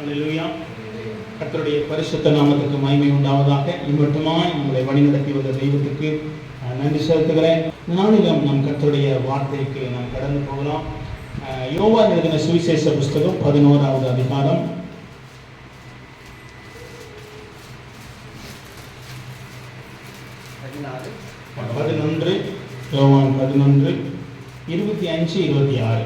அல்லேலூயா கர்த்தருடைய பரிசுத்த நாமத்துக்கு மகிமை உண்டாவதாக. இம்மட்டுமாய் நம்மளை வழிநடத்தி வந்த தெய்வத்துக்கு நன்றி செலுத்துகிறேன். இந்த நாளிலும் நம் கத்தருடைய வார்த்தைக்கு நாம் கடந்து போகலாம். யோவா எழுதின சுவிசேஷ புஸ்தகம் பதினோராவது அதிகாரம். பதினொன்று யோவான் பதினொன்று இருபத்தி அஞ்சு இருபத்தி ஆறு.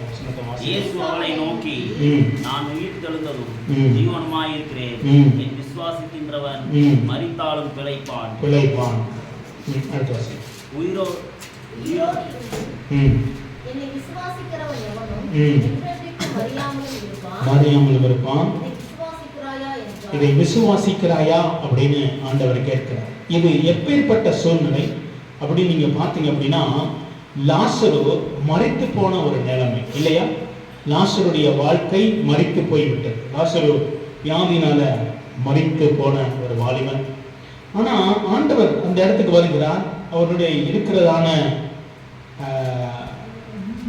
வசனத்தை வாசிங்க. இயேசு அவளை நோக்கி ம். நான் உயிர் தெழுந்ததும் ம். ஜீவனுமாயிருக்கிறேன் ம். என் விசுவாசிக்கின்றவன் ம். மரித்தாலும் பிழைப்பான் பிழைப்பான். உயிரோ. மறியாமல் இருப்பான். இதை விசுவாசிக்கிறாயா அப்படின்னு ஆண்டவர் கேட்கிறார் இது எப்பேற்பட்ட சூழ்நிலை அப்படின்னு நீங்க பார்த்தீங்க அப்படின்னா லாசரு மறித்து போன ஒரு நிலைமை இல்லையா? லாசருடைய வாழ்க்கை மறித்து போய்விட்டது. லாசரு வியாதினால மறித்து போன ஒரு வாலிபன். ஆனா ஆண்டவர் அந்த இடத்துக்கு வருகிறார். அவருடைய இருக்கிறதான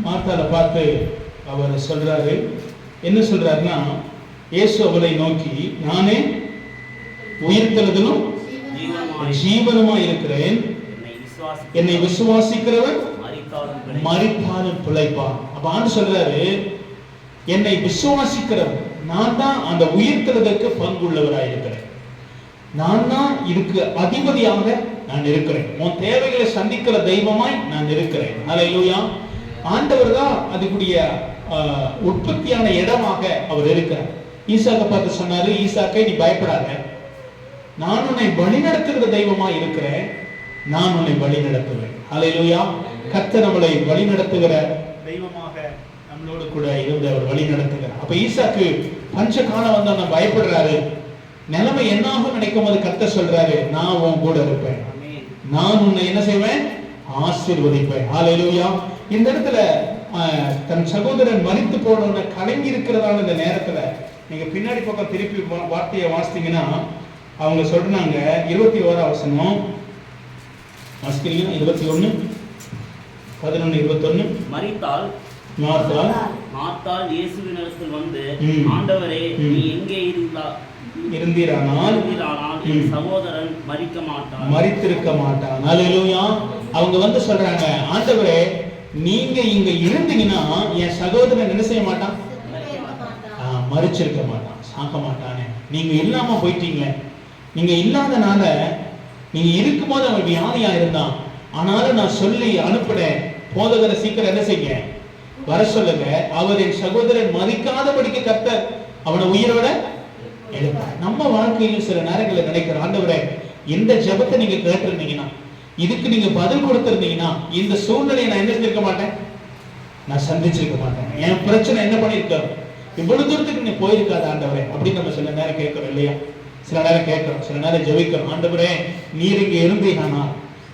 மார்த்தால பார்த்து அவர் சொல்றாரு. என்ன சொல்றாருன்னா இயேசு அவளை நோக்கி நானே உயிர்த்தெழுதலும் ஜீவனுமாய் ஜீவனுமா இருக்கிறேன். என்னை விசுவாசி என்னை விசுவாசிக்கிறவர் மரித்தாலும் பிழைப்பான். அப்ப ஆண்டு சொல்றாரு என்னை விசுவாசிக்கிறவர் நான் தான் அந்த உயிர்த்தெழுதலுக்கு பங்குள்ளவராக இருக்கிறேன் நான் தான் இதுக்கு அதிபதியாக நான் இருக்கிறேன். உன் தேவைகளை சந்திக்கிற தெய்வமாய் நான் இருக்கிறேன். ஹalleluya ஆண்டவர் தான் அதுக்குரிய உற்பத்தியான இடமாக அவர் இருக்கிறார். ஈசாக்க பார்த்து சொன்னாரு ஈசாக்கை நீ பயப்படாத. நான் உன்னை வழிநடத்துகிற தெய்வமா இருக்கிறேன். நான் உன்னை வழி நடத்துவேன் ஹalleluya கர்த்தர் நம்மளை வழி நடத்துகிற தெய்வமாக நம்மளோடு கூட இருந்து அவர் வழி நடத்துகிறார் அப்ப ஈசாக்கு பஞ்ச காலம் வந்தா நான் பயப்படுறாரு. நிலைமை என்னாகும் நினைக்கும் போது கர்த்தர் சொல்றாரு நான் உன் கூட இருப்பேன். நான் உன்னை என்ன செய்வேன்? ஆசீர்வதிப்பேன். ஹalleluya இந்த இடத்துல தன் சகோதரன் மறித்து போனவன கலங்கி இருக்கிறதான இந்த நேரத்துல நீங்க பின்னாடி பக்கம் திருப்பி வார்த்தையை வாசித்தீங்கன்னா அவங்க சொல்றாங்க இருபத்தி ஓரா வசனம். வாசிக்கிறீங்க இருபத்தி ஒண்ணு பதினொன்னு இருபத்தொன்னு. மரித்தால் மார்த்தால் மாத்தால் இயேசுவினிடத்தில் வந்து. ஆண்டவரே. நீ எங்கே இருந்தா இருந்தீரானால் என். சகோதரன் மரிக்க மாட்டான். மறித்திருக்க மாட்டான். ஹalleluya. அவங்க வந்து சொல்றாங்க ஆண்டவரே நீங்க இங்க இருந்தீங்கன்னா என் சகோதரன் என்ன செய்ய மாட்டான்? மறிச்சிருக்க மாட்டான். சாக்க மாட்டானே. நீங்க இல்லாம போயிட்டீங்களே. நீங்க இல்லாதனால நீங்க இருக்கும்போது அவன் வியாதியா இருந்தான். ஆனாலும் நான் சொல்லி அனுப்புனேன் போதகரை சீக்கிரம் என்ன செய்யுங்க? வர சொல்லுங்க. அவர் என் சகோதரன் மதிக்காதபடிக்கு கத்த அவனை உயிரோட எழுப்பார் நம்ம வாழ்க்கையிலும் சில நேரங்களில் நினைக்கிற ஆண்டவரே இந்த ஜெபத்தை நீங்க கேட்டிருந்தீங்கன்னா இதுக்கு நீங்க பதில் கொடுத்திருந்தீங்கன்னா இந்த சூழ்நிலையை நான் என்ன செஞ்சிருக்க மாட்டேன்? நான் சந்திச்சிருக்க மாட்டேன். என் பிரச்சனை என்ன பண்ணிருக்க இவ்வளவு தூரத்துக்கு நீ போயிருக்காத ஆண்டவரே அப்படின்னு நம்ம சில நேரம் கேட்கிறோம் இல்லையா? சில நேரம் கேட்கிறோம் சில நேரம் ஜெபிக்கிறோம். ஆண்டவரே நீர் இங்க இருந்தீங்கன்னா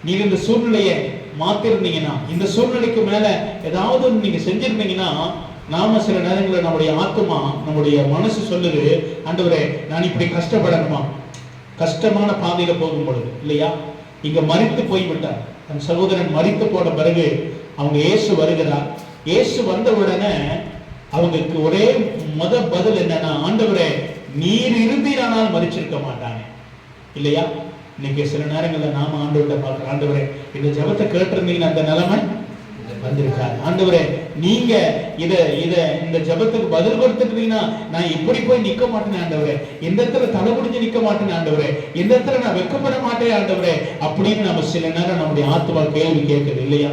நீர் இந்த சூழ்நிலையை மாத்திருந்தீங்கன்னா இந்த சூழ்நிலைக்கு மேல ஏதாவது நீங்க செஞ்சிருந்தீங்கன்னா நாம சில நேரங்களில் நம்முடைய ஆத்மா நம்முடைய மனசு சொல்லுது ஆண்டவரே நான் இப்படி கஷ்டப்படணுமா? கஷ்டமான பாதையில போகும் பொழுது இல்லையா? இங்க மறித்து போய்விட்டார். தன் சகோதரன் மறித்து போன பிறகு அவங்க இயேசு வருகிறார். இயேசு வந்த உடனே அவங்களுக்கு ஒரே முத பதில் என்னன்னா ஆண்டவரே நீர் இருந்தீரானால் மறிச்சிருக்க மாட்டானே. இல்லையா? இன்னைக்கு சில நேரங்களில் நாம ஆண்டவர்கிட்ட பார்க்குற ஆண்டவரே இந்த ஜெபத்தை கேட்டிருந்தீங்கன்னா அந்த நிலைமை வந்திருக்காரு ஆண்டவரே நீங்க இத இத இந்த ஜெபத்துக்கு பதில் கொடுத்துட்டீங்கன்னா நான் இப்படி போய் நிக்க மாட்டேன் ஆண்டவரே. இந்த இடத்துல தலை முடிஞ்சு நிக்க மாட்டேன் ஆண்டவரே. இந்த இடத்துல நான் வெக்கப்பட மாட்டேன் ஆண்டவரே. அப்படின்னு நம்ம சில நேரம் நம்முடைய ஆத்மா கேள்வி கேட்குது இல்லையா?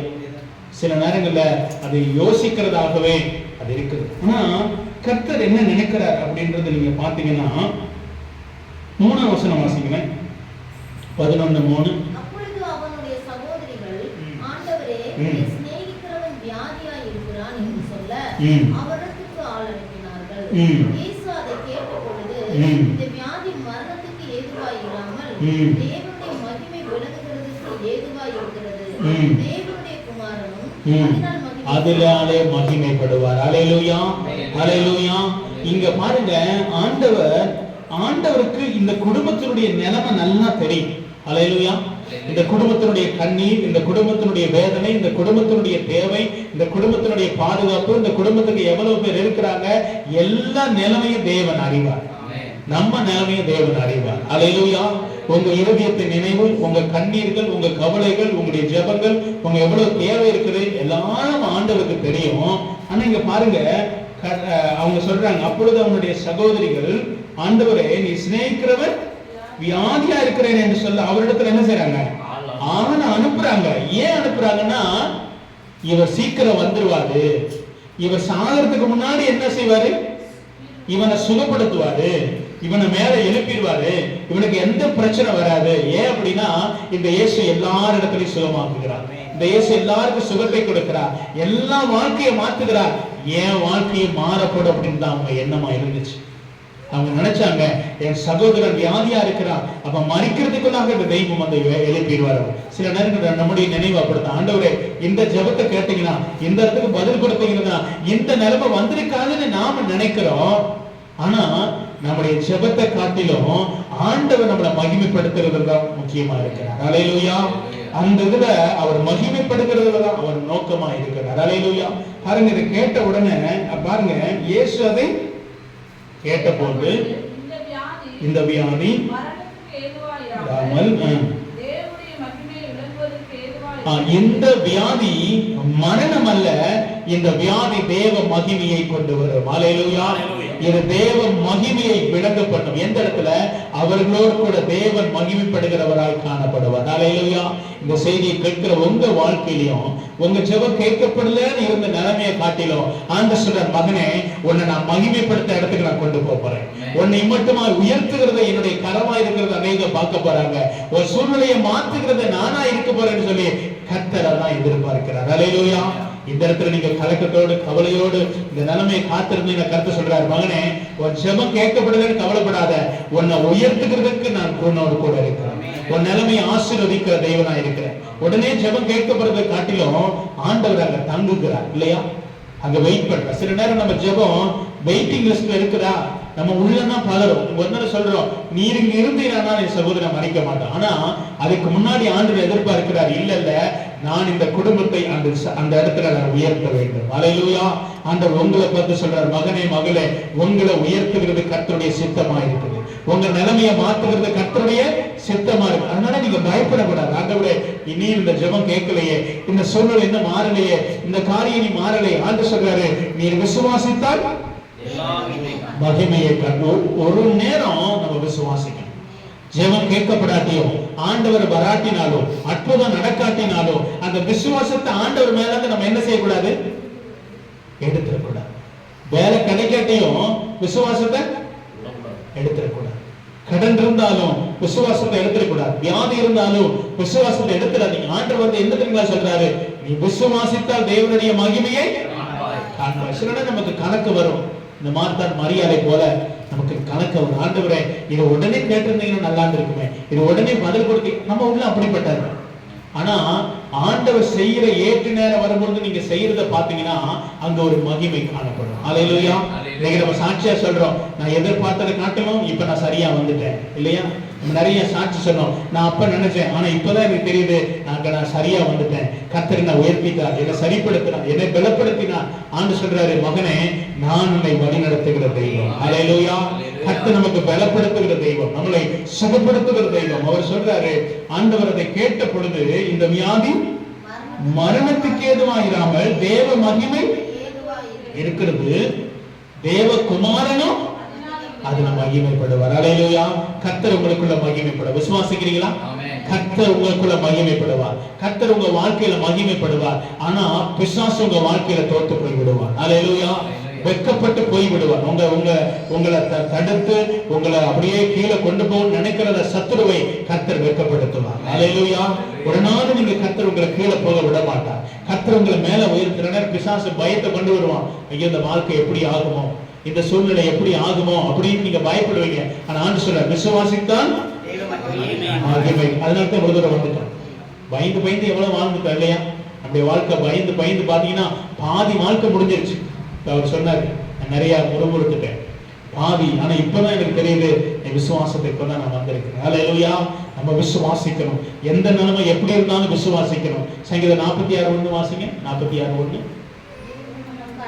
சில நேரங்கள்ல அது யோசிக்கிறதாகவே அது இருக்குது. ஆனா கர்த்தர் என்ன நினைக்கிறார் அப்படின்றது நீங்க பாத்தீங்கன்னா மூணாம் வசனம் வாசிக்கிறேன். பதினொன்னு மூணு. அவரிடத்துக்கு ஆள் அனுப்பினார்கள். இயேசு அதை கேட்ட பொழுது. இந்த வியாதி மரணத்துக்கு ஏதுவாய் இராமல் ம். தேவனுடைய மகிமை விளங்குகிறதுக்கு ஏதுவாய் இருக்கிறது ம். தேவனுடைய குமாரனும் ம். அதனால் மகிமை அதிலாலே மகிமைப்படுவார் அலையலூயா அலையலூயா இங்க பாருங்க ஆண்டவர் ஆண்டவருக்கு இந்த குடும்பத்தினுடைய நிலைமை நல்லா தெரியும் அலையலூயா இந்த குடும்பத்தினுடைய கண்ணீர் இந்த குடும்பத்தினுடைய வேதனை இந்த குடும்பத்தினுடைய தேவை இந்த குடும்பத்தினுடைய பாதுகாப்பு இந்த குடும்பத்துக்கு எவ்வளவு பேர் இருக்கிறாங்க? எல்லா நிலைமையும் தேவன் அறிவார். நம்ம நிலைமையை தேவன் அறிவார். அலையிலுயா உங்க இருதயத்தின் நினைவு உங்க கண்ணீர்கள் உங்க கவலைகள் உங்களுடைய ஜெபங்கள் உங்க எவ்வளவு தேவை இருக்குது எல்லாம் ஆண்டவருக்கு தெரியும். ஆனா இங்க பாருங்க அவங்க சொல்றாங்க அப்பொழுது அவனுடைய சகோதரிகள் ஆண்டவரே நீ சிநேகிக்கிறவர் வியாதியா இருக்கிறேன் என்று சொல்ல அவரிடத்துல என்ன செய்றாங்க? ஆனா அனுப்புறாங்க. ஏன் அனுப்புறாங்கன்னா இவர் சீக்கிரம் வந்துருவாரு. இவர் சாகிறதுக்கு முன்னாடி என்ன செய்வாரு? இவனை சுகப்படுத்துவாரு. இவனை மேல எழுப்பிடுவாரு. இவனுக்கு எந்த பிரச்சனை வராது. ஏன் அப்படின்னா இந்த இயேசு எல்லாரிடத்திலையும் சுகமாக்குகிறார். இந்த இயேசு எல்லாருக்கும் சுகத்தை கொடுக்கிறார். எல்லா வாழ்க்கையை மாத்துகிறார் என் வாழ்க்கையை மாறப்படும் அப்படின்னு தான் அவங்க எண்ணமா இருந்துச்சு. அவங்க நினைச்சாங்க என் சகோதரன் வியாதியா இருக்கிறான் அப்ப மறிக்கிறதுக்குள்ளாக இந்த தெய்வம் அந்த எழுப்பிடுவார் சில நேரங்கள் நம்முடைய நினைவு அப்படித்தான். ஆண்டவரே இந்த ஜெபத்தை கேட்டீங்கன்னா இந்த இடத்துக்கு பதில் கொடுத்தீங்கன்னா இந்த நிலைமை வந்திருக்காதுன்னு நாம நினைக்கிறோம். ஆனா நம்முடைய ஜெபத்தை காட்டிலும் ஆண்டவர் நம்மளை மகிமைப்படுத்துறது தான் முக்கியமா இருக்கிறார். அலையிலுயா அந்த இதுல அவர் மகிமைப்படுத்துறதுல தான் அவர் நோக்கமா இருக்கிறார். அலையிலுயா பாருங்க இதை கேட்ட உடனே பாருங்க இயேசு அதை கேட்டபோது இந்த வியாதி இந்த வியாதி மரணம் அல்ல இந்த வியாதி தேவ மகிமையை கொண்டு வரும். அலையிலுயா இது தேவ மகிமையை விளங்கப்படும் எந்த இடத்துல? அவர்களோடு கூட தேவன் மகிமைப்படுகிறவராய் காணப்படுவார். அலையிலுயா இந்த செய்தியை கேட்கிற உங்க வாழ்க்கையிலையும் உங்க ஜெபம் கேட்கப்படலன்னு இருந்த நிலைமையை காட்டிலும் ஆண்ட சொல்ற மகனே உன்னை நான் மகிமைப்படுத்த இடத்துக்கு நான் கொண்டு போறேன். உன்னை மட்டுமா உயர்த்துகிறத என்னுடைய கரமா இருக்கிறத அநேக பார்க்க போறாங்க. ஒரு சூழ்நிலையை மாத்துகிறத நானா இருக்க போறேன்னு சொல்லி கர்த்தரை தான் எதிர்பார்க்கிறார். அலையிலுயா இந்த இடத்துல நீங்க கலக்கத்தோடு கவலையோடு இந்த நிலைமையை காத்திருந்தீங்க கருத்து சொல்றாரு. மகனே உன் ஜெபம் கேட்கப்படுதுன்னு கவலைப்படாத. உன்னை உயர்த்துக்கிறதுக்கு நான் உன்னோடு கூட இருக்கிறேன். உன் நிலைமையை ஆசீர்வதிக்கிற தெய்வனா இருக்கிறேன். உடனே ஜெபம் கேட்கப்படுறதை காட்டிலும் ஆண்டவர் அங்க தங்குகிறார் இல்லையா? அங்க வெயிட் பண்ற சில நேரம் நம்ம ஜெபம் வெயிட்டிங் லிஸ்ட்ல இருக்குதா? நம்ம உள்ளதான் பலரும். ஒன்னு சொல்றோம் நீர் இங்க இருந்தீங்கன்னா என் சகோதரன் மறைக்க மாட்டோம் ஆனா அதுக்கு முன்னாடி ஆண்டு எதிர்பார்க்கிறார் இல்ல இல்ல. நான் இந்த குடும்பத்தை அந்த அந்த இடத்துல நான் உயர்த்த வேண்டும். அலையிலுயா. ஆண்டவர் உங்களை பார்த்து சொல்றார் மகனே மகளே உங்களை உயர்த்துகிறது கர்த்தருடைய சித்தமா இருக்குது. உங்க நிலைமையை மாத்துகிறது கர்த்தருடைய சித்தமா இருக்கு அதனால நீங்க பயப்படக்கூடாது. ஆண்டவரே இனி இந்த ஜெபம் கேட்கலையே. இந்த சூழ்நிலை இன்னும் மாறலையே. இந்த காரியம் நீ மாறலையே. ஆண்டு சொல்றாரு நீர் விசுவாசித்தால் மகிமையை கண்டு ஒரு நேரம் நம்ம விசுவாசிக்கணும். ஜெபம் கேட்கப்படாட்டியோ ஆண்டவர் வராட்டினாலோ அற்புதம் நடக்காட்டினாலும் அந்த விசுவாசத்தை ஆண்டவர் மேல நம்ம என்ன செய்யக்கூடாது? எடுத்துடக்கூடாது. வேலை கிடைக்காட்டியும் விசுவாசத்தை எடுத்துடக்கூடாது. கடன் இருந்தாலும் விசுவாசத்தை எடுத்துடக்கூடாது. வியாதி இருந்தாலும் விசுவாசத்தை எடுத்துடாதீங்க. ஆண்டவர் வந்து என்ன தெரியுமா சொல்றாரு? நீ விசுவாசித்தால் தேவனுடைய மகிமையை காண்பாய். சில நமக்கு கணக்கு வரும். இந்த மார்த்தான் மரியாதை போல நமக்கு கணக்கு வரும். ஆண்டவரே இதை உடனே கேட்டிருந்தீங்கன்னா நல்லா இருக்குமே இது உடனே பதில் கொடுக்க நம்ம உள்ள அப்படிப்பட்டாரு ஆனா ஆண்டவர் செய்யற ஏற்று நேரம் வரும்பொழுது நீங்க செய்யறத பாத்தீங்கன்னா அங்க ஒரு மகிமை காணப்படும். அலையிலுயா இன்னைக்கு நம்ம சாட்சியா சொல்றோம். நான் எதிர்பார்த்ததை காட்டிலும் இப்ப நான் சரியா வந்துட்டேன். இல்லையா? நிறைய சாட்சி சொன்னோம் நான் அப்ப நினைச்சேன் ஆனா இப்பதான் எனக்கு தெரியுது நாங்க நான் சரியா வந்துட்டேன். கர்த்தர் என்னை உயர்த்திட்டார் என்னை சரிப்படுத்தினார் என்னை பலப்படுத்தினார். ஆண்டு சொல்றாரு மகனே நான் உன்னை வழிநடத்துகிற தெய்வம். அலையிலுயா கர்த்தர் நமக்கு பலப்படுத்துகிற தெய்வம் நம்மளை சுகப்படுத்துகிற தெய்வம். அவர் சொல்றாரு ஆண்டவர் அதை கேட்ட பொழுது இந்த வியாதி மரணத்துக்கு ஏதுவாயிராமல் தேவ மகிமை இருக்கிறது. தேவகுமாரனும் அதுல மகிமைப்படுவார். அலையிலுயா கர்த்தர் உங்களுக்குள்ள மகிமைப்பட விசுவாசிக்கிறீங்களா? கர்த்தர் உங்களுக்குள்ள மகிமைப்படுவார். கர்த்தர் உங்க வாழ்க்கையில மகிமைப்படுவார். ஆனா பிசாசு உங்க வாழ்க்கையில தோத்து போய் விடுவார் அலையிலுயா வெட்கப்பட்டு போய்விடுவார் உங்க உங்க உங்களை த- தடுத்து உங்களை அப்படியே கீழே கொண்டு போக நினைக்கிறத சத்துருவை கத்தர் வெட்கப்படுத்துவார். அலையிலுயா ஒரு நாள் நீங்க கத்தர் உங்களை கீழே போக விட மாட்டார். கத்தர் உங்களை மேல உயர்த்துற பிசாசு பயத்தை கொண்டு வருவான். ஐயோ இந்த வாழ்க்கை எப்படி ஆகுமோ? இந்த சூழ்நிலை எப்படி ஆகுமோ? அப்படின்னு நீங்க பயப்படுவீங்க. ஆனா ஆண்டு சொல்ற விசுவாசித்தான் அதனால தான் இவ்வளவு தூரம் வந்துட்டோம். பயந்து பயந்து எவ்வளவு வாழ்ந்துட்டோம் இல்லையா? நம்முடைய வாழ்க்கை பயந்து பயந்து பாத்தீங்கன்னா பாதி வாழ்க்கை முடிஞ்சிருச்சு. அவர் சொன்னாரு நான் நிறைய முறுமுறுத்துட்டேன். பாதி ஆனா இப்பதான் எனக்கு தெரியுது என் விசுவாசத்தை இப்பதான் நான் வந்திருக்கிறேன் அல்லேலூயா நம்ம விசுவாசிக்கணும். எந்த நிலைமை எப்படி இருந்தாலும் விசுவாசிக்கணும். சங்கீதம் நாற்பத்தி ஆறு ஒண்ணு வாசிங்க. நாற்பத்தி ஆறு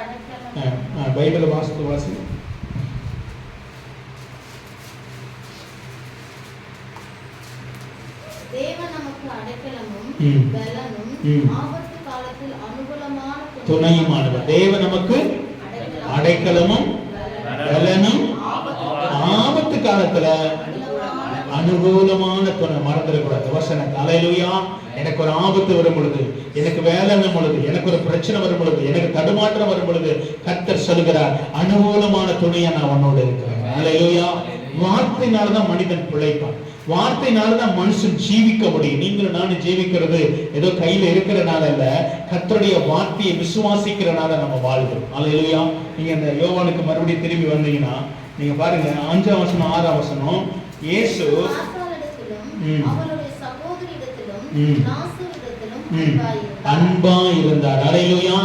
அடைக்கலம் பைபிளை வாசித்து வாசிங்க. தேவன் நமக்கு அடைக்கலமும். பலனும். ஆபத்து துணையுமானவர். தேவன் நமக்கு அடைக்கலமும் பலனும் ஆபத்து காலத்துல அனுகூலமான துணை. மறந்துடக்கூடாது. வசனம் அலையிலுயா எனக்கு ஒரு ஆபத்து வரும் பொழுது எனக்கு வேலை வரும் பொழுது எனக்கு ஒரு பிரச்சனை வரும் பொழுது எனக்கு தடுமாற்றம் வரும் பொழுது கத்தர் சொல்கிறார் அனுகூலமான துணையா நான் உன்னோடு இருக்கிறேன். அலையிலுயா வார்த்தையினாலதான் மனிதன் பிழைப்பான். வார்த்தையினாலதான் மனுஷன் ஜீவிக்க முடியும். நீங்களும் நானும் ஜீவிக்கிறது ஏதோ கையில இருக்கிறனால இல்ல கர்த்தருடைய வார்த்தையை விசுவாசிக்கிறனால நம்ம வாழ்கிறோம். அலையிலுயா நீங்க இந்த யோவானுக்கு மறுபடியும் திரும்பி வந்தீங்கன்னா நீங்க பாருங்க அஞ்சாம் வசனம் ஆறாம் வசனம் இயேசு. அன்பா இருந்தார். அலையிலுயா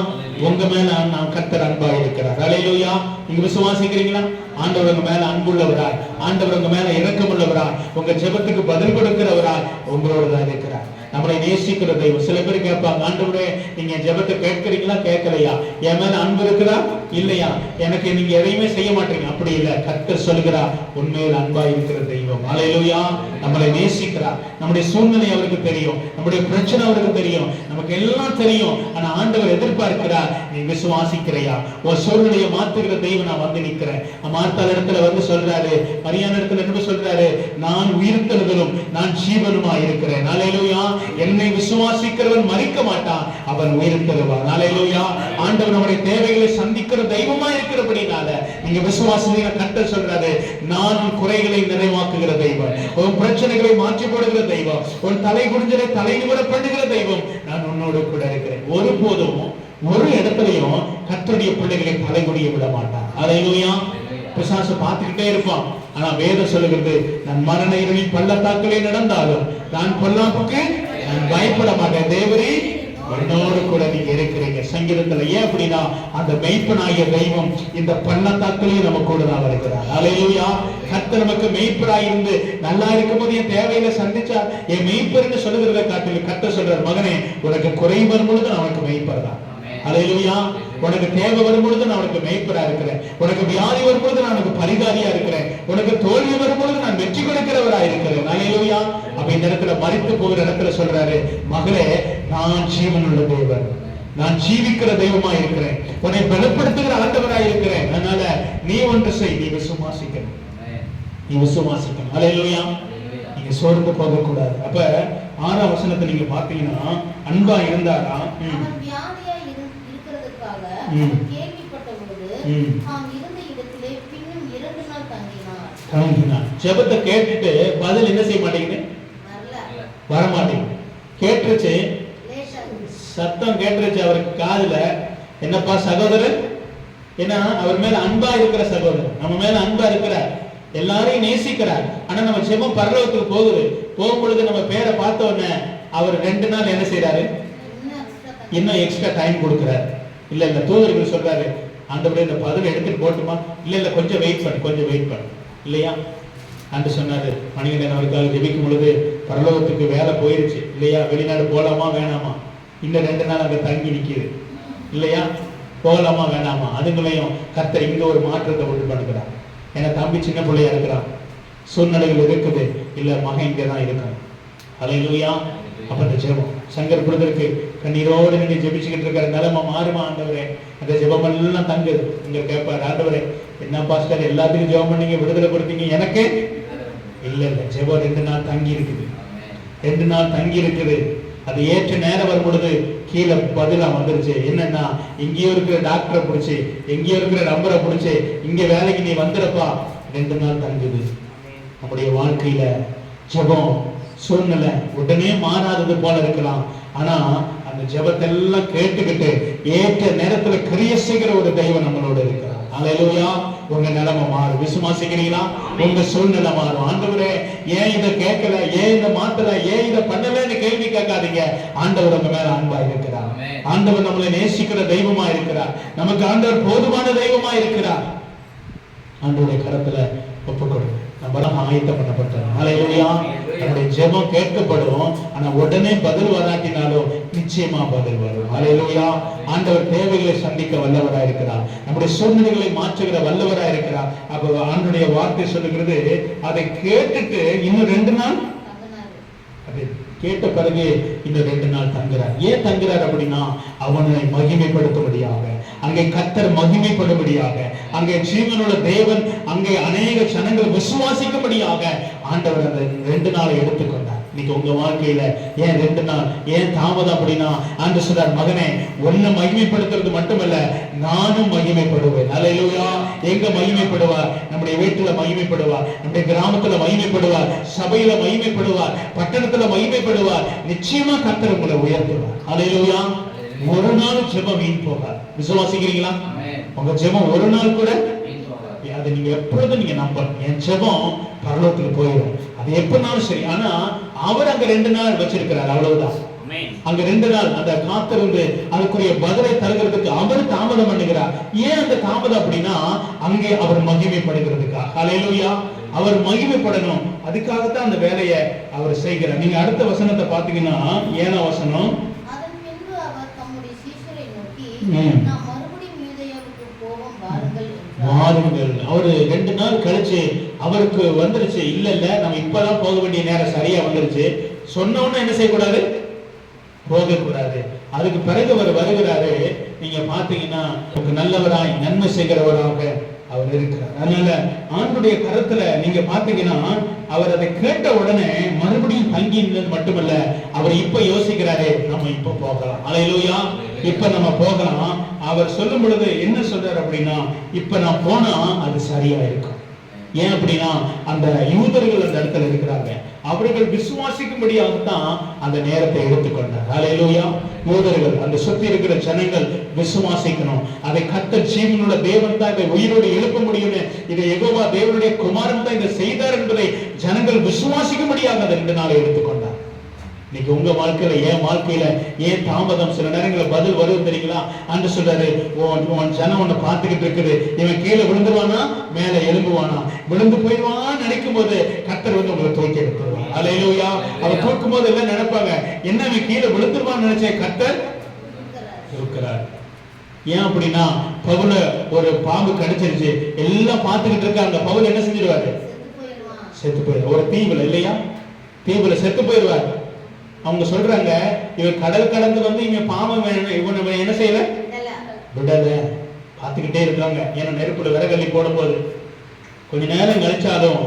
உங்க மேல நான் கத்தர் அன்பா இருக்கிறார். அலையிலோயா நீங்க விசுவாசிக்கிறீங்களா? ஆண்டவர் உங்க மேல அன்புள்ளவரா ஆண்டவர் உங்க மேல உள்ளவரா உங்க ஜெபத்துக்கு பதில் கொடுக்கிறவரா உங்களோட தான் இருக்கிறார். நம்மளை நேசிக்கிற தெய்வம். சில பேர் கேட்பாங்க ஆண்டவரே நீங்க ஜெபத்தை கேட்கிறீங்களா? கேட்கலையா? என் மேல அன்பு இருக்குதா? இல்லையா. எனக்கு நீங்க எதையுமே செய்ய மாட்டீங்க. அப்படி இல்ல. கத்தர் சொல்லுகிறா உண்மையில் அன்பா இருக்கிற தெய்வம். அலையிலுயா நம்மளை நேசிக்கிறா. நம்முடைய சூழ்நிலை அவருக்கு தெரியும். நம்முடைய பிரச்சனை அவருக்கு தெரியும். நமக்கு எல்லாம் தெரியும். ஆனா ஆண்டவர் எதிர்பார்க்கிறார் நீ விசுவாசிக்கிறையா? உன் சூழ்நிலையை மாத்துகிற தெய்வம் நான் வந்து நிக்கிறேன் மார்த்தாள் இடத்துல வந்து சொல்றாரு. மரியான இடத்துல என்ன சொல்றாரு. நான் உயிர்த்தெழுதலும் நான் ஜீவனுமா இருக்கிறேன் அலையிலுயா என்னை விசுவாசிக்கிறவன் மறிக்க மாட்டான். அவன் உயிர்த்தெழுவான் அலையிலோயா ஆண்டவர் நம்முடைய தேவைகளை சந்திக்கிற தெய்வமா இருக்கிறபடினால நீங்க விசுவாசிங்க கட்ட சொல்றாரு நான் குறைகளை நிறைவாக்குகிற தெய்வம். உன் பிரச்சனைகளை மாற்றி போடுகிற தெய்வம். உன் தலை குடிஞ்சலை தலை நிமிர பண்ணுகிற தெய்வம். நான் உன்னோடு கூட இருக்கிறேன். ஒருபோதும் ஒரு இடத்துலயும் கர்த்தருடைய பிள்ளைகளை தலைகுடிய விட மாட்டான். அலையிலோயா பிசாசு பார்த்துக்கிட்டே இருப்பான். ஆனா வேதம் சொல்லுகிறது நான் மரண இருளில் பள்ளத்தாக்களே நடந்தாலும் நான் பொல்லாப்புக்கு பயப்பட மாட்டேன் தேவரே. என்னோடு கூட நீங்க இருக்கிறீங்க. சங்கீதத்துல ஏன் அப்படின்னா அந்த மெய்ப்பனாகிய தெய்வம் இந்த பள்ளத்தாக்கிலையும் நம்ம கூட தான் இருக்கிறார். அலையா கத்த நமக்கு மெய்ப்பராய் இருந்து நல்லா இருக்கும்போது என் தேவையில சந்திச்சா என் மெய்ப்பர்னு சொல்லுகிறத காட்டிலும் கத்த சொல்றார் மகனே உனக்கு குறை பொழுது நான் உனக்கு மெய்ப்பர் தான். அலையிலுயா உனக்கு தேவை வரும்பொழுது நான் உனக்கு மேய்ப்பரா இருக்கிறேன். உனக்கு வியாதி வரும்பொழுது நான் உனக்கு பரிகாரியா இருக்கிறேன். உனக்கு தோல்வி வரும்பொழுது நான் வெற்றி கொடுக்கிறவரா இருக்கிறேன். அலையிலுயா அப்ப இந்த இடத்துல மறித்து போகிற இடத்துல சொல்றாரு மகளே நான் ஜீவனுள்ள தேவன். நான் ஜீவிக்கிற தெய்வமா இருக்கிறேன். உன்னை பலப்படுத்துகிற ஆண்டவரா இருக்கிறேன். அதனால நீ ஒன்று செய். நீ விசுவாசிக்கணும். நீ விசுவாசிக்கணும். அலையிலுயா நீங்க சோர்ந்து போக கூடாது அப்ப ஆறாம் வசனத்தை நீங்க பாத்தீங்கன்னா அன்பா இருந்தாரா? கேள்விப்பட்ட பொழுது ம். தாம் இருந்த இடத்திலே பின்னும் இரண்டு நாள் தங்கினார். கலங்கினான் ஜெபத்தை கேட்டுட்டு பதில் என்ன செய்ய மாட்டேங்குது? வர மாட்டேங்குது கேட்டுருச்சு. சத்தம் கேட்டுருச்சு அவருக்கு காதுல. என்னப்பா சகோதரர்? ஏன்னா அவர் மேல அன்பா இருக்கிற சகோதரர். நம்ம மேல அன்பா இருக்கிறார் எல்லாரையும் நேசிக்கிறார் ஆனா நம்ம ஜெபம் பரலோகத்துக்கு போகுது. போகும் பொழுது நம்ம பேரை பார்த்த உடனே அவர் ரெண்டு நாள் என்ன செய்யறாரு இன்னும் எக்ஸ்ட்ரா டைம் கொடுக்குறாரு. இல்ல இந்த தூதர்கள் சொல்றாரு ஆண்டவரே இந்த பதவி எடுத்துட்டு போட்டுமா இல்ல இல்ல கொஞ்சம் வெயிட் பண்ணு கொஞ்சம் வெயிட் பண்ணு. இல்லையா? அன்று சொன்னாரு மணிகண்டன் அவருக்காக ஜெபிக்கும் பொழுது பரலோகத்துக்கு வேலை போயிருச்சு. இல்லையா? வெளிநாடு போகலாமா வேணாமா? இன்னும் ரெண்டு நாள் அங்க தங்கி நிக்குது. இல்லையா? போகலாமா வேணாமா? அதுங்களையும் கர்த்தர் இங்க ஒரு மாற்றத்தை உண்டு பண்ணுகிறார். ஏன்னா தம்பி சின்ன பிள்ளையா இருக்கிறான். சூழ்நிலைகள் இருக்குது. இல்ல மகன் இங்கே தான் இருக்கான். அலையிலுயா. அப்ப அந்த ஜெபம். சங்கர் பிரதருக்கு கண்ணீரோடு நின்று ஜெபிச்சுக்கிட்டு இருக்கிற நிலைமை மாறுமா ஆண்டவரே? அந்த ஜெபமெல்லாம் தங்குது. இங்க கேட்பாரு ஆண்டவரே என்ன பாஸ்டர் எல்லாத்துக்கும் ஜெபம் பண்ணீங்க விடுதலை கொடுத்தீங்க? எனக்கு இல்ல இல்ல ஜெபம் ரெண்டு நாள் தங்கி இருக்குது. ரெண்டு நாள் தங்கி இருக்குது. அது ஏற்ற நேரம் வரும் பொழுது கீழே பதிலாக வந்துருச்சு. என்னன்னா இங்கேயோ இருக்கிற டாக்டரை பிடிச்சி எங்கேயோ இருக்கிற நம்பரை பிடிச்சி இங்கே வேலைக்கு நீ வந்துடப்பா ரெண்டு நாள் தங்குது. நம்முடைய வாழ்க்கையில ஜெபம் சூழ்நிலை உடனே மாறாதது போல இருக்கலாம். ஆனா அந்த ஜெபத்தை எல்லாம் கேட்டுக்கிட்டு ஏற்ற நேரத்துல கிரிய செய்கிற ஒரு தெய்வம் நம்மளோட இருக்கிறார். அலையிலுயா உங்க நிலைமை மாறும். விசுவாசிக்கிறீங்களா? உங்க சூழ்நிலை மாறும். ஆண்டவரே ஏன் இதை கேட்கல? ஏன் இதை மாத்தல? ஏன் இதை பண்ணலன்னு கேள்வி கேட்காதீங்க. ஆண்டவர் உங்க மேல அன்பா இருக்கிறார். ஆண்டவர் நம்மளை நேசிக்கிற தெய்வமா இருக்கிறார். நமக்கு ஆண்டவர் போதுமான தெய்வமா இருக்கிறார். ஆண்டவருடைய கரத்துல ஒப்பு நம்மளாம் நம்ம ஆயத்தம் பண்ணப்பட்டோம். நம்முடைய ஜெபம் கேட்கப்படும். ஆனா உடனே பதில் வராட்டினாலும் நிச்சயமா பதில் வரும். ஹalleluya. ஆண்டவர் தேவைகளை சந்திக்க வல்லவரா இருக்கிறார். நம்முடைய சூழ்நிலைகளை மாற்றுகிற வல்லவரா இருக்கிறார். அப்ப ஆண்டுடைய வார்த்தை சொல்லுகிறது அதை கேட்டுட்டு இன்னும் ரெண்டு நாள்? கேட்ட பிறகு இன்னும் ரெண்டு நாள் தங்குறார். ஏன் தங்குறார் அப்படின்னா அவனை மகிமைப்படுத்தும்படியாக. அங்கே கத்தர் மகிமைப்படும்படியாக. அங்கே ஜீவனுள்ள தேவன் அங்கே அநேக ஜனங்கள் விசுவாசிக்கும்படியாக ஆண்டவர் அந்த ரெண்டு நாளை எடுத்துக்கொண்டார். இன்னைக்கு உங்க வாழ்க்கையில ஏன் ரெண்டு நாள் ஏன் தாமதம் அப்படின்னா ஆண்டு சொல்றார் மகனே ஒன்னு மகிமைப்படுத்துறது மட்டுமல்ல நானும் மகிமைப்படுவேன். அல்லேலூயா எங்க மகிமைப்படுவார்? நம்முடைய வீட்டுல மகிமைப்படுவார் நம்முடைய கிராமத்துல மகிமைப்படுவார் சபையில மகிமைப்படுவார் பட்டணத்துல மகிமைப்படுவார். நிச்சயமா கத்தர் உங்களை உயர்த்துவார். அல்லேலூயா ஒரு நாள் ஜெபம் வீண் போகாது. விசுவாசிக்கிறீங்களா. உங்க ஜெபம் ஒரு நாள் கூட. அதை நீங்க எப்பொழுதும் நீங்க நம்பணும். என் ஜெபம் பரலோகத்துக்கு போயிடும். அது எப்பனாலும் சரி. ஆனா அவர் அங்க ரெண்டு நாள் வச்சிருக்கிறார். அவ்வளவுதான். அங்க ரெண்டு நாள் அந்த காத்திருந்து அதுக்குரிய பதிலை தருகிறதுக்கு அவர் தாமதம் பண்ணுகிறார். ஏன் அந்த தாமதம் அப்படின்னா அங்கே அவர் மகிமைப்படுகிறதுக்காக. ஹalleluya. அவர் மகிமைப்படணும். அதுக்காகத்தான் அந்த வேலையை அவர் செய்கிறார். நீங்க அடுத்த வசனத்தை பாத்தீங்கன்னா ஏனா வசனம். வாருங்கள் அவரு ரெண்டு நாள் கழிச்சு அவருக்கு வந்துருச்சு. இல்ல இல்ல நம்ம இப்பதான் போக வேண்டிய நேரம் சரியா வந்துருச்சு. சொன்ன உடனே என்ன செய்யக்கூடாது? போகக்கூடாது. அதுக்கு பிறகு அவர் வருகிறாரு. நீங்க பாத்தீங்கன்னா நல்லவராய் நன்மை செய்கிறவராக அவர் இருக்கிறார். அதனால ஆண்டுடைய கரத்துல நீங்க பாத்தீங்கன்னா அவர் அதை கேட்ட உடனே மறுபடியும் தங்கி இருந்தது மட்டுமல்ல அவர் இப்ப யோசிக்கிறாரே நம்ம இப்ப போகலாம். அலையிலோயா இப்ப நம்ம போகலாம். அவர் சொல்லும் பொழுது என்ன சொல்றாரு அப்படின்னா இப்ப நான் போனா அது சரியா இருக்கும். ஏன் அப்படின்னா அந்த யூதர்கள் அந்த இடத்துல இருக்கிறாங்க. அவர்கள் விசுவாசிக்கும்படியாகத்தான் அந்த நேரத்தை எடுத்துக்கொண்டார். ஹalleluya. யூதர்கள் அந்த சுத்தி இருக்கிற ஜனங்கள் விசுவாசிக்கணும். அதை கத்த ஜீவனுள்ள தேவன் தான் இதை உயிரோடு எழுப்ப முடியும்னு இதை எகோவா தேவனுடைய குமாரன் தான் இதை செய்தார் என்பதை ஜனங்கள் விசுவாசிக்கும்படியாக அந்த ரெண்டு நாளை எடுத்துக்கொண்டார். இன்னைக்கு உங்க வாழ்க்கையில ஏன் வாழ்க்கையில ஏன் தாமதம்? சில நேரங்களில் பதில் வரும் தெரியுங்களா? அன்று சொல்றாரு உன் ஜனம் உன்னை பார்த்துக்கிட்டு இருக்குது. இவன் கீழே விழுந்துருவானா? மேல எழும்புவானா? விழுந்து போயிடுவான்னு நினைக்கும் போது கத்தர் வந்து உங்களை தூக்கி எடுத்துருவான் அலையிலூயா அவர் தூக்கும் போது எல்லாம் நினைப்பாங்க. என்ன இவன் கீழே விழுந்துருவான்னு நினைச்ச கத்தர் இருக்கிறார். ஏன் அப்படின்னா பவுல ஒரு பாம்பு கடிச்சிருச்சு. எல்லாம் பார்த்துக்கிட்டு இருக்காங்க பவுல் என்ன செஞ்சிருவாரு? செத்து போயிரு ஒரு தீவுல இல்லையா? தீவுல செத்து போயிடுவார். அவங்க சொல்றாங்க இவன் கடல் கடந்து வந்து இவன் பாவம் இவன் என்ன செய்யல? விடல. பார்த்துக்கிட்டே இருக்காங்க. ஏன்னா நெருப்புல விறகல்லி போடும்போது கொஞ்ச நேரம் கழிச்சாலும்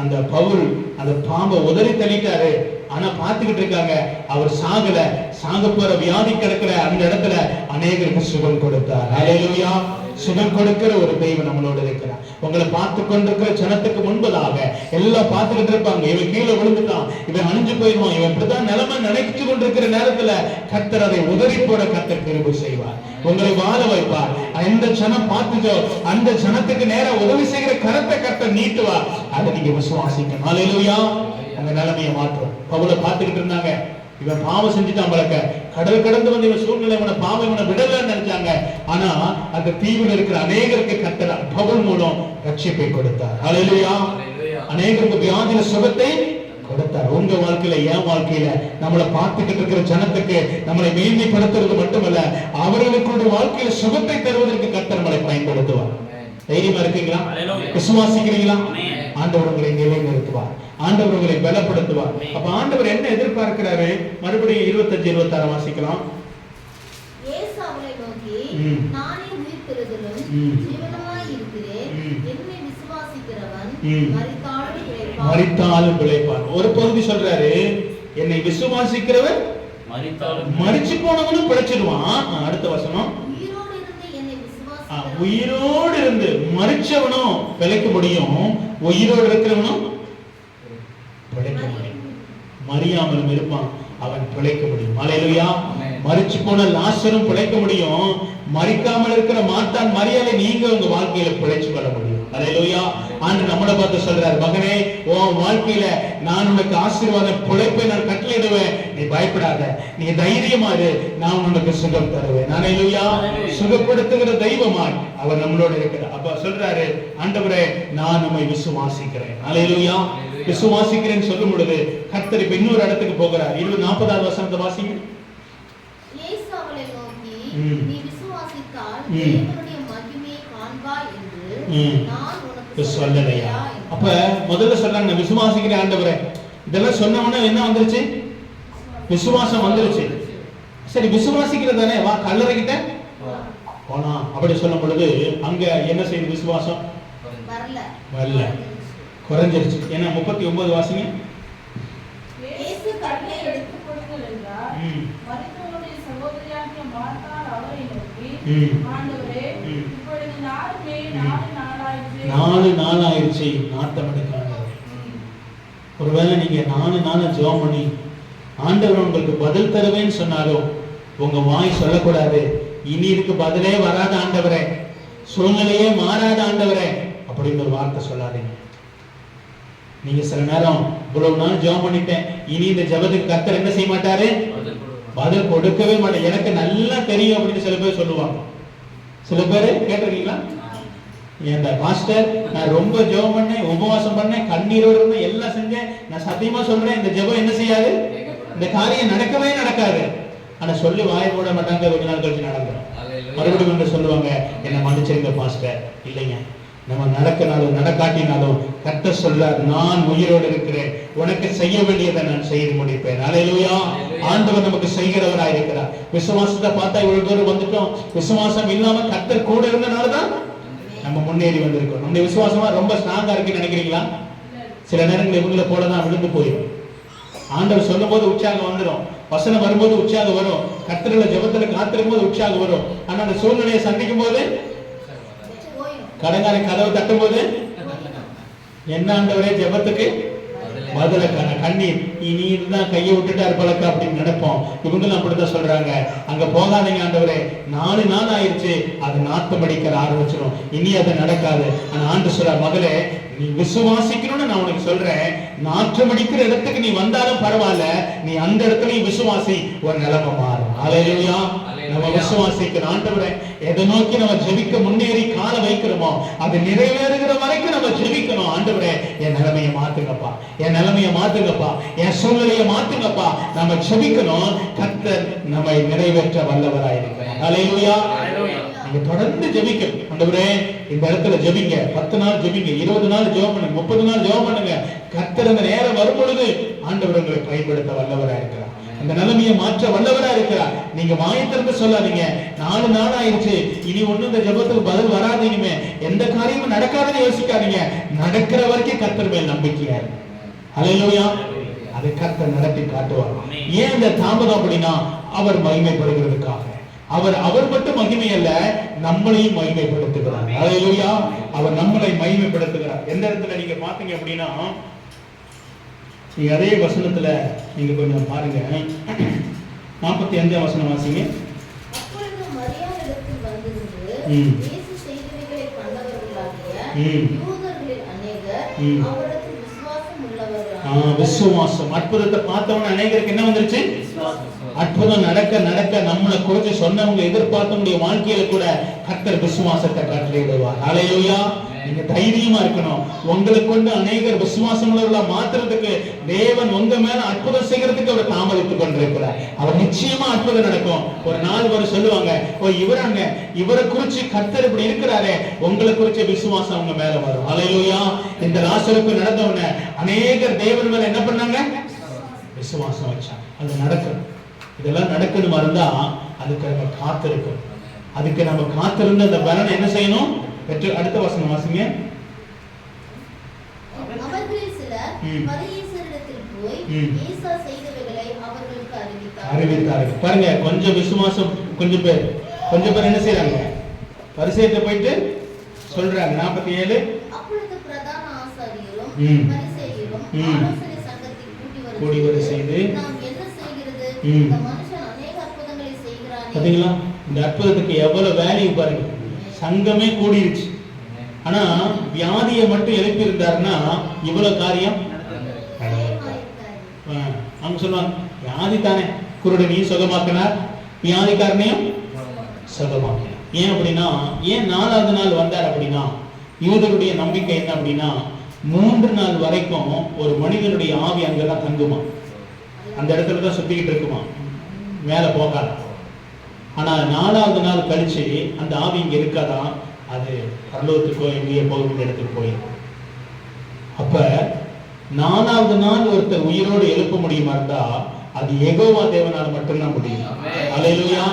அந்த பவுல் அந்த பாம்பை உதறி தள்ளிட்டாரு. ஆனா பார்த்துக்கிட்டு இருக்காங்க. அவர் சாகல. சாக போற வியாதி கிடக்கிற அந்த இடத்துல அநேகருக்கு சுகம் கொடுத்தார். ஹalleluya சுகம் கொடுக்கிற ஒரு தெய்வம் நம்மளோட இருக்கிறார். உங்களை பார்த்து கொண்டிருக்கிற ஜனத்துக்கு முன்பதாக எல்லாம் பார்த்துக்கிட்டு இருப்பாங்க. இவன் கீழே விழுந்துட்டான். இவன் அணிஞ்சு போயிடுவான். இவன் இப்படிதான் நிலைமை நினைச்சு கொண்டிருக்கிற நேரத்துல கத்தர் அதை உதறி போட கர்த்தர் கிருபு செய்வார். உங்களை வாழ வைப்பார். அந்த ஜனம் பார்த்துச்சோ அந்த ஜனத்துக்கு நேரம் உதவி செய்கிற கரத்தை கத்த நீட்டுவார். அதை நீங்க விசுவாசிக்கணும். ஹalleluya அந்த நிலைமையை மாற்றும் பவுல பார்த்துக்கிட்டு இருந்தாங்க. இவன் பாவம் செஞ்சுட்டான் பழக்க கடல் கடந்து வந்து இவன் சூழ்நிலை இவனை பாவம் இவனை விடலன்னு நினைச்சாங்க. ஆனா அந்த தீவில் இருக்கிற அநேகருக்கு கத்தர் பவுல் மூலம் ரட்சிப்பை கொடுத்தார். Hallelujah. அநேகருக்கு வியாதியில சுகத்தை கொடுத்தார். உங்க வாழ்க்கையில என் வாழ்க்கையில நம்மளை பார்த்துக்கிட்டு இருக்கிற ஜனத்துக்கு நம்மளை மேன்மைப்படுத்துறது மட்டுமல்ல அவர்களுக்குடைய வாழ்க்கையில சுகத்தை தருவதற்கு கர்த்தர் நம்மளை பயன்படுத்துவார். தைரியமா இருக்கீங்களா. விசுவாசிக்கிறீங்களா. ஆண்டவர் உங்களை நிலைநிறுத்துவார். ஆண்டவர் உங்களை பலப்படுத்துவார். அப்ப ஆண்டவர் என்ன எதிர்பார்க்கிறாரு மறுபடியும் இருபத்தஞ்சு இருபத்தாறு வாசிக்கலாம் இயேசு அவரை நோக்கி ம். நானே உயிர்த்தெழுதலும் ம். ஜீவனுமாய் இருக்கிறேன் ம். என்னை விசுவாசிக்கிறவன் ம். மரித்தாலும் பிழைப்பான். மறித்தாலும் பிழைப்பார் ஒரு பகுதி சொல்றாரு என்னை விசுவாசிக்கிறவர் மறிச்சு போனவனும் பிழைச்சிடுவான் அடுத்த வசனம் உயிரோடு இருந்து என்னை ஆ, விசுவாசிக்கிறவன் உயிரோடு இருந்து மறிச்சவனும் பிழைக்க முடியும் உயிரோடு இருக்கிறவனும் மறியாமலும் இருப்பான். அவன் பிழைக்க முடியும். அலையிலுயா ஆமென். மறிச்சு போன லாசரும் பிழைக்க முடியும். மறிக்காமல் இருக்கிற மாட்டான் மரியாதை நீங்க உங்க வாழ்க்கையில பிழைச்சு கொள்ள முடியும். அலையிலுயா ஆண்டு நம்மளை பார்த்து சொல்றாரு மகனே உன் வாழ்க்கையில நான் உனக்கு ஆசீர்வாதம் பிழைப்பை நான் கட்டளையிடுவேன். நீ பயப்படாத. நீ தைரியமா இரு. நான் உனக்கு சுகம் தருவேன். அலையிலுயா சுகப்படுத்துகிற தெய்வமாய் அவர் நம்மளோட இருக்கிறார். அப்ப சொல்றாரு ஆண்டவரே நான் உம்மை விசுவாசிக்கிறேன். அல்லேலூயா விசுவாசிக்கிறேன்னு சொல்லும் பொழுது கர்த்தர் இப்ப இன்னொரு இடத்துக்கு போகிறார். இருபது நாற்பதாவது வசனத்தை வாசிங்க. சொல்லலையா? அப்ப முதல்ல சொல்றாங்க நான் விசுவாசிக்கிறேன் ஆண்டவரே. இதெல்லாம் சொன்ன உடனே என்ன வந்துருச்சு? விசுவாசம் வந்துருச்சு. சரி விசுவாசிக்கிறது தானே? வா கல்லறைகிட்ட போனா அப்படி சொல்லும் பொழுது அங்க என்ன செய்யுது விசுவாசம்? வரல. வரல. குறைஞ்சிருச்சு. ஏன்னா முப்பத்தி ஒன்பது வாசிங்க நாலு நாள் ஆயிடுச்சு நாட்டம் எடுக்காங்க ஒருவேளை நீங்க நாலு நாள் ஜெபம் பண்ணி ஆண்டவர் உங்களுக்கு பதில் தருவேன்னு சொன்னாலும் உங்க வாய் சொல்லக்கூடாது. இனி இதுக்கு பதிலே வராத ஆண்டவரே. சூழ்நிலையே மாறாத ஆண்டவரே. அப்படின்னு ஒரு வார்த்தை சொல்லாதீங்க. நீங்க சில நேரம் இவ்வளவு நாள் ஜெபம் பண்ணிட்டேன். இனி இந்த ஜெபத்துக்கு கத்தர் என்ன செய்ய மாட்டாரு? பதில் கொடுக்கவே மாட்டேன் எனக்கு நல்லா தெரியும் அப்படின்னு சில பேர் சொல்லுவாங்க. சில பேர் கேட்டிருக்கீங்களா? இந்த மாஸ்டர் நான் ரொம்ப ஜெபம் பண்ணேன் உபவாசம் பண்ணேன் கண்ணீரோடு இருந்தேன் எல்லாம் செஞ்சேன். நான் சத்தியமா சொல்றேன் இந்த ஜெபம் என்ன செய்யாது? இந்த காரியம் நடக்கவே நடக்காது. ஆனா சொல்லி வாய் போட மாட்டாங்க கொஞ்ச நாள் கழிச்சு நடந்துரும். மறுபடியும் வந்து சொல்லுவாங்க என்ன மன்னிச்சிருங்க பாஸ்டர் இல்லைங்க. நம்ம நடக்கினாலும் நடக்காட்டினாலும் கத்த சொல்றார் நான் உயிரோடு இருக்கிறேன். உனக்கு செய்ய வேண்டியதை நான் செய்து முடிப்பேன். அலையிலுயா ஆண்டவர் நமக்கு செய்கிறவராய் இருக்கிறார். விசுவாசத்தை பார்த்தா இவ்வளவு தூரம் வந்துட்டோம். விசுவாசம் இல்லாம கத்தர் கூட இருந்தனாலதான் நம்ம முன்னேறி வந்திருக்கோம். நம்முடைய விசுவாசமா ரொம்ப ஸ்ட்ராங்கா இருக்குன்னு நினைக்கிறீங்களா? சில நேரங்கள் இவங்கள போலதான் விழுந்து போயிடும். ஆண்டவர் சொல்லும் போது உற்சாகம் வந்துடும் வசனம் வரும்போது உற்சாகம் வரும். கத்திரல ஜெபத்துல காத்திருக்கும் போது உற்சாகம் வரும். ஆனா அந்த சூழ்நிலையை சந்திக்கும் போது போயிடும் கடங்காரன் கதவை தட்டும் போது என்ன ஆண்டவரே ஜெபத்துக்கு? கண்ண கண்ணீர். இனி தான் கையை விட்டுட்டாரு பழக்க அப்படின்னு நினைப்போம். இவங்களும் அப்படித்தான் சொல்றாங்க. அங்க போகாதீங்க ஆண்டவரே. நாலு நாள் ஆயிருச்சு அது நாத்தம் அடிக்கிற ஆரம்பிச்சிடும் இனி அது நடக்காது. ஆனா ஆண்டு சொல்ற மகளே நீ விசுவாசிக்கணும்னு நான் உனக்கு சொல்றேன். நாற்றம் அடிக்கிற இடத்துக்கு நீ வந்தாலும் பரவாயில்ல. நீ அந்த இடத்துலயும் விசுவாசி ஒரு நிலைமை மாறும். அலையிலையா நம்ம விசுவாசிக்கணும் ஆண்டவரே எதை நோக்கி நம்ம ஜெபிக்க முன்னேறி கால வைக்கிறோமோ அது நிறைவேறுகிற வரைக்கும் நம்ம ஜெபிக்கணும். ஆண்டவரே என் நிலைமையை மாத்துங்கப்பா. என் நிலைமையை மாத்துங்கப்பா. என் சூழ்நிலையை மாத்துங்கப்பா. நம்ம ஜெபிக்கணும். கர்த்தர் நம்மை நிறைவேற்ற வல்லவராயிருக்கிறார் அலையிலுயா நீங்க தொடர்ந்து ஜெபிக்க ஆண்டவரே இந்த இடத்துல ஜெபிங்க. பத்து நாள் ஜெபிங்க. இருபது நாள் ஜெபம் பண்ணுங்க. முப்பது நாள் ஜெபம் பண்ணுங்க. கர்த்தர் அந்த நேரம் வரும் பொழுது ஆண்டவர் உங்களை பயன்படுத்த வல்லவரா இருக்கிறார். அந்த நிலைமையை மாற்ற வல்லவரா இருக்கிறார். நீங்க வாயத்திறந்து சொல்லாதீங்க. நாலு நாள் ஆயிருச்சு இனி ஒண்ணும் இந்த ஜபத்துக்கு பதில் வராது இனிமே. எந்த காரியமும் நடக்காதுன்னு யோசிக்காதீங்க. நடக்கிற வரைக்கும் கத்தர் மேல் நம்பிக்கையா அலையிலோயா அதை கர்த்தர் நடத்தி காட்டுவார். ஏன் இந்த தாமதம் அப்படின்னா அவர் மகிமைப்படுகிறதுக்காக. அவர் அவர் மட்டும் மகிமை அல்ல நம்மளையும் மகிமைப்படுத்துகிறார். ஹalleluya. அவர் நம்மளை மகிமைப்படுத்துகிறார். எந்த இடத்துல நீங்க பாத்தீங்க அப்படின்னா நீங்க அதே வசனத்துல நீங்க கொஞ்சம் பாருங்க. நாற்பத்தி அஞ்சாம் வசனம் வாசிங்க. விசுவாசம் அற்புதத்தை பார்த்தவன அநேகருக்கு என்ன வந்துருச்சு? அற்புதம் நடக்க நடக்க நம்மளை குறித்து சொன்னவங்க எதிர்பார்த்தவங்களுடைய வாழ்க்கையில கூட கர்த்தர் விசுவாசத்தை கட்டளையிடுவார் அலையோயா நீங்க தைரியமா இருக்கணும். உங்களை கொண்டு அநேகர் விசுவாசம் உள்ளவர்களா மாத்துறதுக்கு தேவன் உங்க மேல அற்புதம் செய்யறதுக்கு அவர் தாமதித்துக் கொண்டிருக்கிறார். அவர் நிச்சயமா அற்புதம் நடக்கும். ஒரு நாள் வரை சொல்லுவாங்க ஓ இவராங்க. இவரை குறிச்சு கர்த்தர் இப்படி இருக்கிறாரே. உங்களை குறிச்ச விசுவாசம் அவங்க மேல வரும். அலையோயா இந்த லாசருக்கு நடந்தவன அநேகர் தேவன் மேல என்ன பண்ணாங்க? விசுவாசம் வச்சாங்க. அது நடக்கும் இதெல்லாம் நடக்கணுமா இருந்தா அதுக்கு நம்ம காத்திருக்கணும். அதுக்கு நம்ம காத்திருந்து அந்த பலனை என்ன செய்யணும்? பெற்று அடுத்த வசனம் வாசிங்க. அறிவித்தார்கள். பாருங்க கொஞ்சம் விசுவாசம் கொஞ்சம் பேர் கொஞ்சம் பேர் என்ன செய்றாங்க? பரிசேயத்தை போயிட்டு சொல்றாங்க. நாற்பத்தி ஏழு கூடி வர செய்து, ம். இந்த அற்புதத்துக்கு எவ்வளவு வேல்யூ பாருங்க. சங்கமே கூடிருச்சு. ஆனா வியாதியை மட்டும் எழுப்பி இருந்தாருன்னா இவ்வளவு காரியம்? அவங்க சொல்லுவாங்க வியாதி தானே குருடனையும் சுகமாக்கினார். வியாதிக்காரனையும் சுகமாக்கினார். ஏன் அப்படின்னா ஏன் நாலாவது நாள் வந்தார் அப்படின்னா யூதருடைய நம்பிக்கை என்ன அப்படின்னா மூன்று நாள் வரைக்கும் ஒரு மனிதனுடைய ஆவி அங்கெல்லாம் தங்குமா? அந்த இடத்துல தான் சுத்திக்கிட்டு இருக்குமா? மேல போகாது. ஆனா நாலாவது நாள் கழிச்சு அந்த ஆவி இங்க இருக்காதா? அது பரலோகத்துக்கோ எங்கேயோ போகிற இடத்துக்கு போயிடும். அப்ப நாலாவது நாள் ஒருத்தர் உயிரோடு எழுப்ப முடியுமா இருந்தா அது எகோவா தேவனால மட்டும்தான் முடியும். அலையிலுயா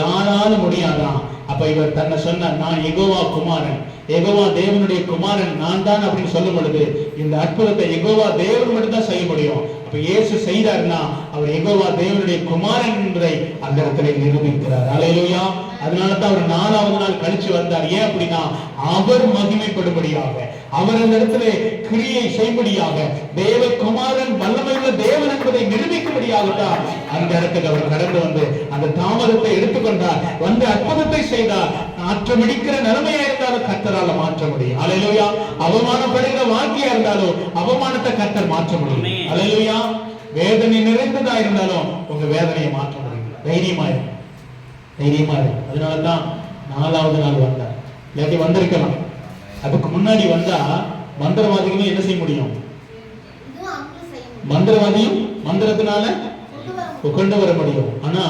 யாராலும் முடியாதான் அப்ப இவர் தன்னை சொன்ன நான் எகோவா குமாரன். எகோவா தேவனுடைய குமாரன். நான் தான் அப்படின்னு சொல்லும் பொழுது இந்த அற்புதத்தை எகோவா தேவன் மட்டும்தான் செய்ய முடியும். அப்ப இயேசு செய்தார்னா அவர் எகோவா தேவனுடைய குமாரன் என்பதை அந்த இடத்துல நிரூபிக்கிறார். அலையிலோயா அதனால தான் அவர் நாலாவது நாள் கழிச்சு வந்தார். ஏன் அப்படின்னா அவர் மகிமைப்படும்படியாக. அவர் அந்த இடத்துல கிரியை செய்யும்படியாக தேவகுமாரன் வல்லமையுள்ள தேவன் என்பதை நிரூபிக்கும்படியாகத்தான் அந்த இடத்துக்கு அவர் கடந்து வந்து அந்த தாமதத்தை எடுத்துக்கொண்டார் வந்து அற்புதத்தை செய்தார். நாற்றமிடிக்கிற நிலைமையா இருந்தாலும் கர்த்தரால மாற்ற முடியும். அலையிலுயா. அவமானப்படுகிற வாழ்க்கையா இருந்தாலும் அவமானத்தை கர்த்தர் மாற்ற முடியும். அலையிலுயா. வேதனை நிறைந்ததா இருந்தாலும் உங்க வேதனையை மாற்ற முடியும். தைரியமா தைரியமா அதனாலதான் நாலாவது நாள் வந்தார். இல்லாட்டி வந்திருக்கலாம். அதுக்கு முன்னாடி வந்தா மந்திரவாதிகளும் என்ன செய்ய முடியும். மந்திரவாதியும் மந்திரத்தினால கொண்டு வர முடியும். ஆனா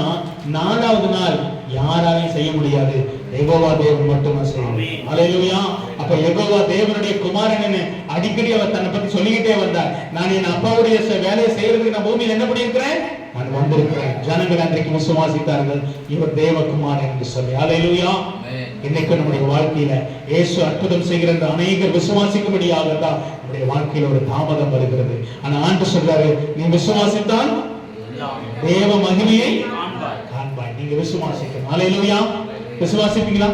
நாலாவது நாள் யாராலையும் செய்ய முடியாது எகோவா தேவன் மட்டும்தான் செய்யும் ஆமென். அலையிலுயா அப்ப எகோவா தேவனுடைய குமாரன் அடிக்கடி அவர் தன்னை பத்தி சொல்லிக்கிட்டே வந்தார் நான் என் அப்பாவுடைய வேலையை செய்யறதுக்கு நான் பூமியில் என்ன பண்ணியிருக்கிறேன் நான் வந்திருக்கிறேன் ஜனங்கள் அன்றைக்கு விசுவாசித்தார்கள் இவர் தேவகுமாரன் என்று சொல்லி அலையிலுயா. இன்னைக்கு நம்முடைய வாழ்க்கையில இயேசு அற்புதம் செய்கிற அந்த அநேகர் விசுவாசிக்கும்படியாக தான் நம்முடைய வாழ்க்கையில ஒரு தாமதம் வருகிறது. ஆனா ஆண்டு சொல்றாரு நீ விசுவாசித்தால் தேவ மகிமையை காண்பாய். நீங்க விசுவாசிக்கணும். அலையிலுயா விசுவாசிப்பீங்களா?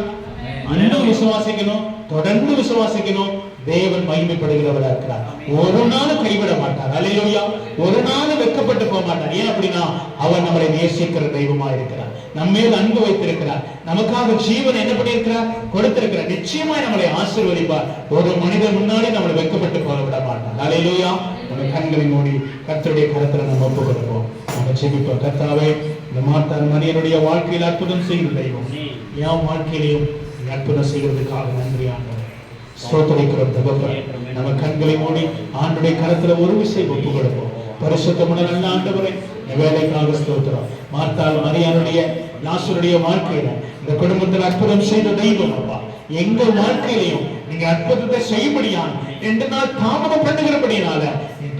அன்னும் விசுவாசிக்கணும். தொடர்ந்து விசுவாசிக்கணும். தேவன் மகிமைப்படுகிறவரா இருக்கிறார். ஒரு நாள் கைவிட மாட்டார். அலையிலுயா ஒரு நாள் வெட்கப்பட்டு போக மாட்டார். ஏன் அப்படின்னா அவர் நம்மளை நேசிக்கிற தெய்வமா இருக்கிறார். நம்மேல் அன்பு வைத்திருக்கிறார். நமக்காக ஜீவன் என்ன பண்ணியிருக்கிறார்? கொடுத்திருக்கிறார். நிச்சயமாய் நம்மளை ஆசீர்வதிப்பார். ஒரு மனிதன் முன்னாடி நம்மளை வைக்கப்பட்டு போக விட மாட்டார் அலையிலோயா நம்ம கண்களை மூடி கத்தருடைய கருத்துல நம்ம ஒப்பு கொடுப்போம். நம்ம ஜெபிப்போம். கத்தாவே இந்த மாத்தார் மனிதனுடைய வாழ்க்கையில் அற்புதம் செய்கிற தெய்வம். என் வாழ்க்கையிலையும் அற்புதம் செய்வதற்காக நன்றி ஆண்டவரே. ஸ்தோத்தரிக்கிறோம் நம்ம கண்களை மூடி ஆண்டுடைய கரத்துல ஒரு விஷயம் ஒப்பு கொடுப்போம். பரிசுத்தமுடன் நல்ல ஆண்டவரை வேலைக்காக ஸ்தோத்திரம். மார்த்தாள் மரியானுடைய லாசருடைய வாழ்க்கையில இந்த குடும்பத்தில் அற்புதம் செய்த தெய்வம் அப்பா. எங்க வாழ்க்கையிலையும் நீங்க அற்புதத்தை செய்யும்படியான் ரெண்டு நாள் தாமதம் பண்ணுகிறபடினால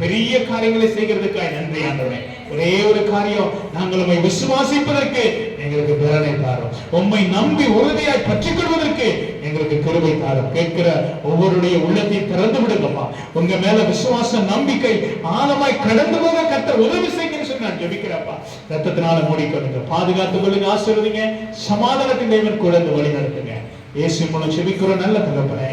பெரிய காரியங்களை செய்கிறதுக்காக நன்றி ஆண்டவரே. ஒரே ஒரு காரியம் நாங்கள் உண்மை விசுவாசிப்பதற்கு எங்களுக்கு திறனை தாரும். உண்மை நம்பி உறுதியாய் பற்றிக் கொள்வதற்கு எங்களுக்கு கருவை தாரும். கேட்கிற ஒவ்வொருடைய உள்ளத்தையும் திறந்து விடுங்கப்பா. உங்க மேல விசுவாச நம்பிக்கை ஆழமாய் கடந்து போக கத்த உதவி செய்ய சொல்லி நான் ஜெபிக்கிறப்பா ரத்தத்தினால மூடிக்கொள்ளுங்க. பாதுகாத்து கொள்ளுங்க ஆசிர்வதிங்க. சமாதானத்தின் தேவன் கூட இந்த வழி நடத்துங்க. இயேசு மூலம் ஜெபிக்கிறோம். நல்ல தகப்பனே.